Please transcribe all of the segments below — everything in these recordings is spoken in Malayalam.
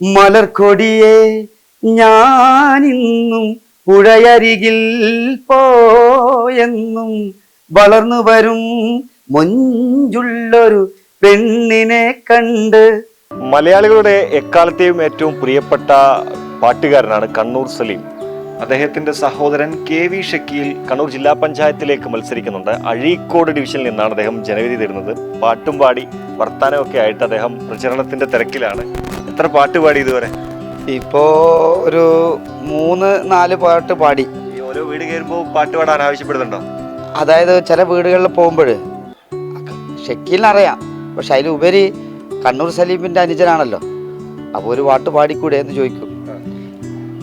മലർക്കൊടിയെ ഞാനിന്നും പുഴയരികിൽ പോയെന്നും വളർന്നു വരും മൊഞ്ചുള്ളൊരു പെണ്ണിനെ കണ്ട്. മലയാളികളുടെ എക്കാലത്തെയും ഏറ്റവും പ്രിയപ്പെട്ട പാട്ടുകാരനാണ് കണ്ണൂർ സലീം. അദ്ദേഹത്തിന്റെ സഹോദരൻ കെ വി ഷക്കീൽ കണ്ണൂർ ജില്ലാ പഞ്ചായത്തിലേക്ക് മത്സരിക്കുന്നുണ്ട്. അഴീക്കോട് ഡിവിഷനിൽ നിന്നാണ് അദ്ദേഹം ജനവിധി തരുന്നത് പാട്ടും പാടി വർത്താനമൊക്കെ ആയിട്ട് അദ്ദേഹം പ്രചരണത്തിന്റെ തിരക്കിലാണ്. എത്ര പാട്ട് പാടി ഇതുവരെ? ഇപ്പോ ഒരു മൂന്ന് നാല് പാട്ട് പാടി. ഈ ഓരോ വീട് കയറുമ്പോൾ പാട്ട് പാടാൻ ആവശ്യപ്പെടുന്നുണ്ടോ? അതായത് ചില വീടുകളിൽ പോകുമ്പോൾ ഷക്കീലിനറിയാം പക്ഷെ അതിലുപരി കണ്ണൂർ സലീമിന്റെ അനുജനാണല്ലോ. അപ്പോൾ ഒരു പാട്ട് പാടിക്കൂടെ എന്ന് ചോദിക്കും.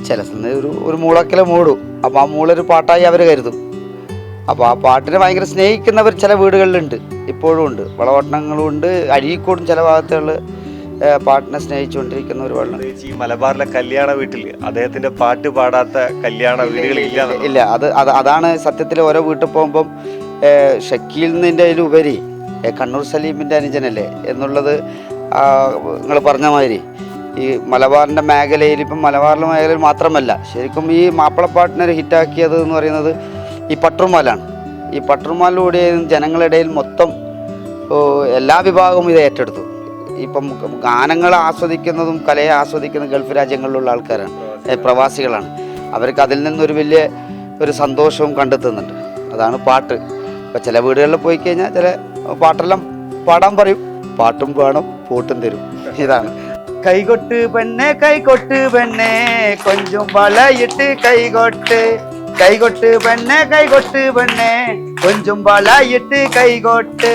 ചില സമയം ഒരു ഒരു മൂളക്കിലെ മൂടും. അപ്പോൾ ആ മൂളൊരു പാട്ടായി അവർ കരുതും. അപ്പോൾ ആ പാട്ടിനെ ഭയങ്കര സ്നേഹിക്കുന്നവർ ചില വീടുകളിലുണ്ട്. ഇപ്പോഴും ഉണ്ട്. വളവട്ടണങ്ങളും ഉണ്ട്. അഴീക്കോടും ചില ഭാഗത്തുകളിൽ പാട്ടിനെ സ്നേഹിച്ചുകൊണ്ടിരിക്കുന്ന ഒരു വെള്ളം. ഈ മലബാറിലെ കല്യാണ വീട്ടിൽ അദ്ദേഹത്തിന്റെ പാട്ട് പാടാത്ത കല്യാണ വീടുകളില്ല ഇല്ല അത് അത് അതാണ് സത്യത്തിൽ ഓരോ വീട്ടിൽ പോകുമ്പം ഷക്കീൽ നിന്നിന്റെ ഉപരി കണ്ണൂർ സലീമിന്റെ അനുജനല്ലേ എന്നുള്ളത് നിങ്ങൾ പറഞ്ഞ മാതിരി. ഈ മലബാറിന്റെ മേഖലയിൽ ഇപ്പം മലബാറിലെ മേഖലയിൽ മാത്രമല്ല ശരിക്കും ഈ മാപ്പിളപ്പാട്ടിനെ ഹിറ്റാക്കിയത് എന്ന് പറയുന്നത് ഈ പട്ടുമാലാണ് ഈ പട്ടുമാലിലൂടെ ജനങ്ങളുടെ ഇടയിൽ മൊത്തം എല്ലാ വിഭാഗവും ഇത് ഏറ്റെടുത്തു. ഇപ്പം ഗാനങ്ങൾ ആസ്വദിക്കുന്നതും കലയെ ആസ്വദിക്കുന്ന ഗൾഫ് രാജ്യങ്ങളിലുള്ള ആൾക്കാരാണ്. പ്രവാസികളാണ്. അവർക്ക് അതിൽ നിന്നൊരു വലിയ ഒരു സന്തോഷവും കണ്ടെത്തുന്നുണ്ട്. അതാണ് പാട്ട്. ഇപ്പം ചില വീടുകളിൽ പോയി കഴിഞ്ഞാൽ ചില പാട്ടെല്ലാം പാടാൻ പറയും. പാട്ടും വേണം പൂട്ടും തരും. ഇതാണ്. കൈകൊട്ട് പെണ്ണെ കൈകൊട്ട് പെണ്ണെ കൊഞ്ചും വളയിട്ട് കൈകൊട്ട്. കൈകൊട്ട് പെണ്ണെ കൈകൊട്ട് പെണ്ണെ. കൊഞ്ചും വളയിട്ട് കൈകൊട്ട്.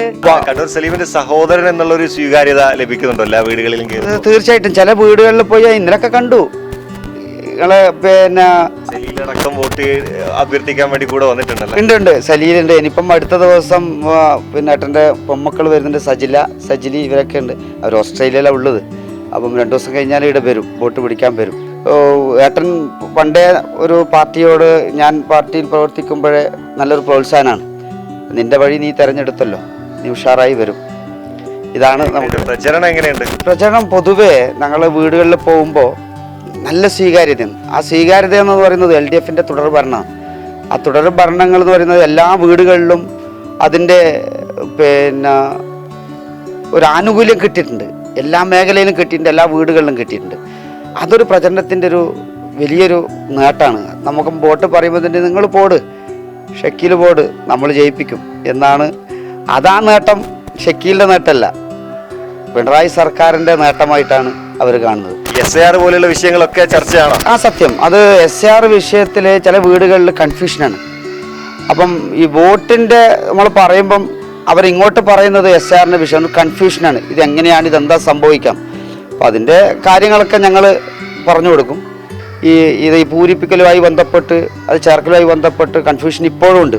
കണ്ണൂർ സലീമിന്റെ സഹോദരൻ എന്നുള്ള ഒരു സ്വീകാര്യത ലഭിക്കുന്നുണ്ടോ എല്ലാ വീടുകളിലും തീർച്ചയായിട്ടും. ചില വീടുകളിൽ പോയി ഇന്നലൊക്കെ കണ്ടു. നിങ്ങളെ പിന്നെ സലീലടക്കം വോട്ട് അഭ്യർത്ഥിക്കാൻ വേണ്ടി കൂടെ വന്നിട്ടുണ്ടല്ലോ. ഉണ്ട് ഉണ്ട്. സലീലുണ്ട്. ഇനിയിപ്പം അടുത്ത ദിവസം പിന്നെ ഏട്ടന്റെ പൊമ്മക്കൾ വരുന്നുണ്ട്. സജില സജിലി ഇവരൊക്കെ ഉണ്ട്. അവർ ഓസ്ട്രേലിയയിലാണ് ഉള്ളത്. അപ്പം രണ്ടു ദിവസം കഴിഞ്ഞാൽ ഇവിടെ വരും. വോട്ട് പിടിക്കാൻ വരും. ഏട്ടൻ പണ്ടേ ഒരു പാർട്ടിയോട് ഞാൻ പാർട്ടിയിൽ പ്രവർത്തിക്കുമ്പോഴേ നല്ലൊരു പ്രോത്സാഹനമാണ്. നിന്റെ വഴി നീ തിരഞ്ഞെടുത്തല്ലോ. നീ ഉഷാറായി വരും. ഇതാണ് നമുക്ക് പ്രചരണം എങ്ങനെയുണ്ട്? പ്രചരണം പൊതുവേ ഞങ്ങൾ വീടുകളിൽ പോകുമ്പോൾ നല്ല സ്വീകാര്യതയാണ്. ആ സ്വീകാര്യത എന്ന് പറയുന്നത് എൽ ഡി എഫിന്റെ തുടർ ഭരണമാണ് ആ തുടർ ഭരണങ്ങൾ എന്ന് പറയുന്നത് എല്ലാ വീടുകളിലും അതിന്റെ പിന്നെ ഒരു ആനുകൂല്യം കിട്ടിയിട്ടുണ്ട്. എല്ലാ മേഖലയിലും കിട്ടിയിട്ടുണ്ട് എല്ലാ വീടുകളിലും കിട്ടിയിട്ടുണ്ട്. അതൊരു പ്രചരണത്തിന്റെ ഒരു വലിയൊരു നേട്ടമാണ് നമുക്ക് വോട്ട് പറയുമ്പോൾ തന്നെ നിങ്ങൾ പോട്. ഷക്കീൽ പോട് നമ്മൾ ജയിപ്പിക്കും എന്നാണ്. അതാ നേട്ടം ഷക്കീലിന്റെ നേട്ടമല്ല. പിണറായി സർക്കാരിന്റെ നേട്ടമായിട്ടാണ് അവർ കാണുന്നത്. എസ് ആർ പോലെയുള്ള വിഷയങ്ങളൊക്കെ ചർച്ചയാണ്? ആ സത്യം. അത് എസ് ആർ വിഷയത്തിൽ ചില വീടുകളിൽ കൺഫ്യൂഷനാണ്. അപ്പം ഈ വോട്ടിന്റെ നമ്മൾ പറയുമ്പം അവരിങ്ങോട്ട് പറയുന്നത് എസ് ആറിന്റെ വിഷയം. കൺഫ്യൂഷനാണ്. ഇത് എങ്ങനെയാണ് ഇതെന്താ സംഭവിക്കാം? അപ്പം അതിന്റെ കാര്യങ്ങളൊക്കെ ഞങ്ങൾ പറഞ്ഞു കൊടുക്കും. ഈ ഇത് ഈ പൂരിപ്പിക്കലുമായി ബന്ധപ്പെട്ട് അത് ചേർക്കലുമായി ബന്ധപ്പെട്ട് കൺഫ്യൂഷൻ ഇപ്പോഴും ഉണ്ട്.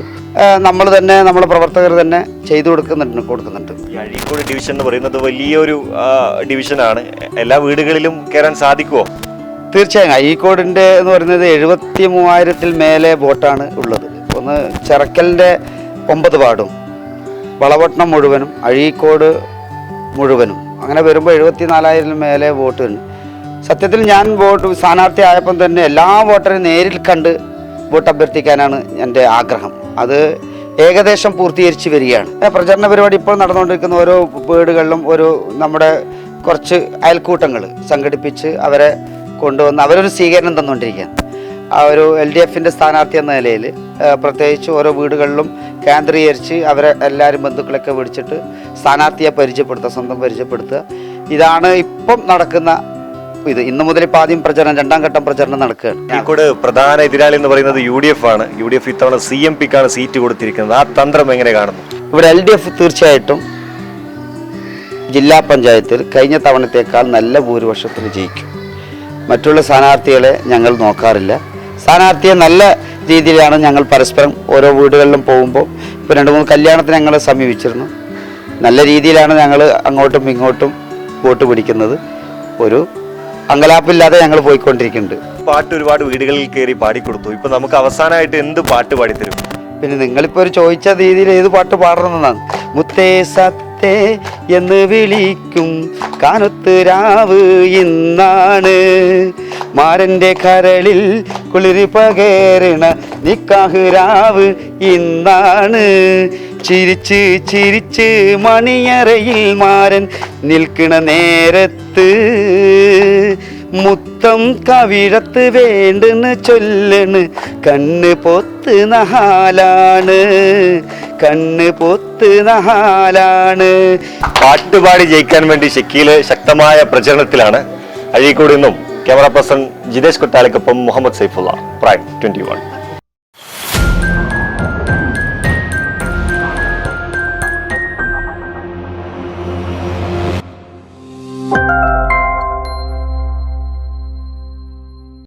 നമ്മൾ തന്നെ നമ്മുടെ പ്രവർത്തകർ തന്നെ ചെയ്തു കൊടുക്കുന്നുണ്ട് കൊടുക്കുന്നുണ്ട്. അഴീക്കോട് ഡിവിഷൻ എന്ന് പറയുന്നത് വലിയൊരു ഡിവിഷനാണ് എല്ലാ വീടുകളിലും കയറാൻ സാധിക്കുമോ തീർച്ചയായും. അഴീക്കോടിന്റെ എന്ന് പറയുന്നത് എഴുപത്തി മൂവായിരത്തിൽ മേലെ ബോട്ടാണ് ഉള്ളത്. ഒന്ന് ചിറക്കലിന്റെ ഒമ്പത് പാടും വളവട്ടണം മുഴുവനും അഴീക്കോട് മുഴുവനും. അങ്ങനെ വരുമ്പോൾ എഴുപത്തി നാലായിരത്തിന് മേലെ വോട്ട് ഉണ്ട് സത്യത്തിൽ ഞാൻ വോട്ട് സ്ഥാനാർത്ഥി ആയപ്പം തന്നെ എല്ലാ വോട്ടറെയും നേരിൽ കണ്ട് വോട്ട് അഭ്യർത്ഥിക്കാനാണ് എന്റെ ആഗ്രഹം. അത് ഏകദേശം പൂർത്തീകരിച്ച് വരികയാണ്. പ്രചരണ പരിപാടി ഇപ്പോൾ നടന്നുകൊണ്ടിരിക്കുന്ന ഓരോ വീടുകളിലും ഒരു നമ്മുടെ കുറച്ച് അയൽക്കൂട്ടങ്ങൾ സംഘടിപ്പിച്ച് അവരെ കൊണ്ടുവന്ന് അവരൊരു സ്വീകരണം തന്നുകൊണ്ടിരിക്കുകയാണ്. ആ ഒരു എൽ ഡി എഫിന്റെ സ്ഥാനാർത്ഥി എന്ന നിലയിൽ പ്രത്യേകിച്ച് ഓരോ വീടുകളിലും കേന്ദ്രീകരിച്ച് അവരെ എല്ലാവരും ബന്ധുക്കളൊക്കെ വിളിച്ചിട്ട് സ്ഥാനാർത്ഥിയെ പരിചയപ്പെടുത്തുക സ്വന്തം പരിചയപ്പെടുത്തുക. ഇതാണ് ഇപ്പം നടക്കുന്ന ഇത്. ഇന്ന് മുതൽ ഇപ്പം ആദ്യം പ്രചരണം രണ്ടാം ഘട്ടം പ്രചരണം നടക്കുകയാണ്. അഴീക്കോട് പ്രധാന എതിരാളി എന്ന് പറയുന്നത് യു ഡി എഫ് ആണ്. യു ഡി എഫ് ഇത്തവണ സി എം പിക്കാണ് സീറ്റ് കൊടുത്തിരിക്കുന്നത്. ആ തന്ത്രം എങ്ങനെ കാണുന്നു? ഇവിടെ എൽ ഡി എഫ് തീർച്ചയായിട്ടും ജില്ലാ പഞ്ചായത്തിൽ കഴിഞ്ഞ തവണത്തേക്കാൾ നല്ല ഭൂരിപക്ഷത്തിൽ ജയിക്കും. മറ്റുള്ള സ്ഥാനാർത്ഥികളെ ഞങ്ങൾ നോക്കാറില്ല. സ്ഥാനാർത്ഥിയെ നല്ല രീതിയിലാണ് ഞങ്ങൾ പരസ്പരം ഓരോ വീടുകളിലും പോകുമ്പോൾ ഇപ്പോൾ രണ്ട് മൂന്ന് കല്യാണത്തിന് ഞങ്ങൾ സമീപിച്ചിരുന്നു. നല്ല രീതിയിലാണ് ഞങ്ങൾ അങ്ങോട്ടും ഇങ്ങോട്ടും വോട്ട് പിടിക്കുന്നത്. ഒരു അങ്കലാപ്പില്ലാതെ ഞങ്ങൾ പോയിക്കൊണ്ടിരിക്കുന്നുണ്ട്. പാട്ട് ഒരുപാട് വീടുകളിൽ കയറി പാടിക്കൊടുത്തു. ഇപ്പൊ നമുക്ക് അവസാനമായിട്ട് എന്ത് പാട്ട് പാടിത്തരും? പിന്നെ നിങ്ങളിപ്പോൾ ഒരു ചോദിച്ച രീതിയിൽ ഏത് പാട്ട് പാടണമെന്നാണ്? മുത്തേ സത്തേ എന്ന് വിളിക്കും കാനത്ത് രാവ് ഇന്നാണ്. മാരന്റെ കരളിൽ കുളിര് പകേറണ നിക്കാഹ് രാവ് ഇന്നാണ്. ചിരിച്ച് ചിരിച്ച് മണിയറയിൽ മാരൻ നിൽക്കണ നേരത്ത് മുത്തം കവിഴത്ത് വേണ്ടെന്ന് ചൊല്ലണ്. കണ്ണ് പൊത്ത് നഹാലാണ്. കണ്ണ് പൊത്ത് നഹാലാണ്. പാട്ടുപാടി ജയിക്കാൻ വേണ്ടി ഷക്കീൽ ശക്തമായ പ്രചരണത്തിലാണ് അഴീക്കോട് നിന്നും ക്യാമറ പേഴ്സൺ ജിതേഷ് കൊട്ടാലയ്ക്കൊപ്പം മുഹമ്മദ് സൈഫുള്ള പ്രൈം ട്വന്റി